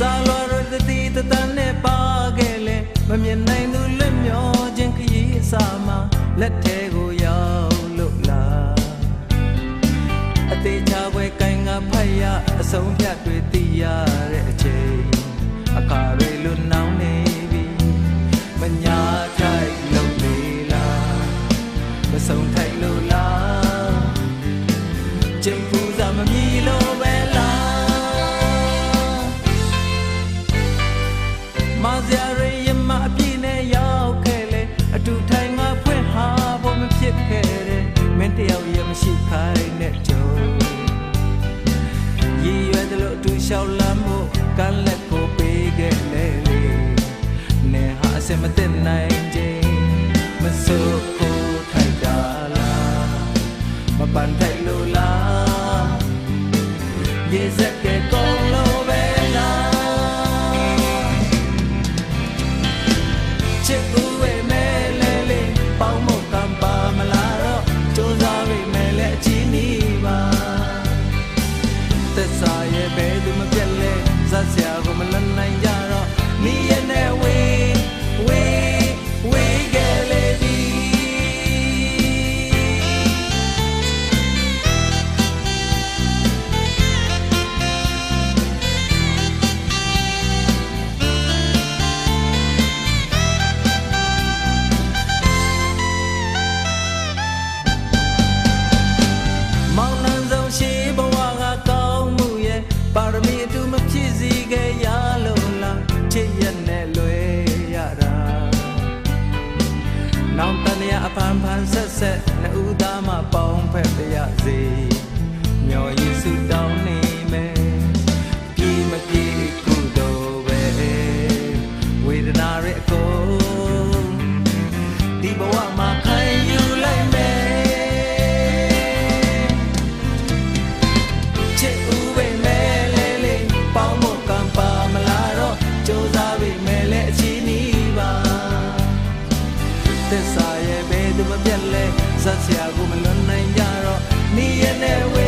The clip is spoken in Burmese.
စာလွာရတတိတတန်နဲ့ပါခဲ့လေမမြင်နိုင်သူလွတ်မျောခြင်းခရီးအစာမှာလက်ထဲကိုရောက်လို့လားအသေးချပွဲကိုင်ကဖတ်ရအဆုံးဖြတ်တွေသိရတဲ့အချိန်အခါတွေလွတ်နှောင်းနေပြီမညာထိုက်လို့လေလားမဆုံးထိုက်လို့လားကျင် ကမ်းလက်ကိုပေးခဲ့လေလေနေဟာအစင်မသိနိုင်ခြင်းမစိုးဖို့ထိုက်တာလားမပန်ထိုက်လို့လားရေစက်ကကောင်းလို့ပဲလားချစ်ဦးဝဲမဲလေလေပေါင်းမကံပါမလားတော့စူးစမ်းဝဲမဲလေအချင်းနီးပါသက်စာရဲ့ နောင်တန်ရအဖန်ဖန်ဆက်ဆက်နှစ်ဦးသားမှပေါင်းဖက်ပြရစေမျော်ရည်စုတောင်းနေမယ်ပြေမပြေကုသိုလ်ပဲဝေဒနာရဲ့အကုန်ဒီဘဝမှာခံယူလိုက်မယ်ချစ်ဦး နိုင်ကြတော့နေရနဲ့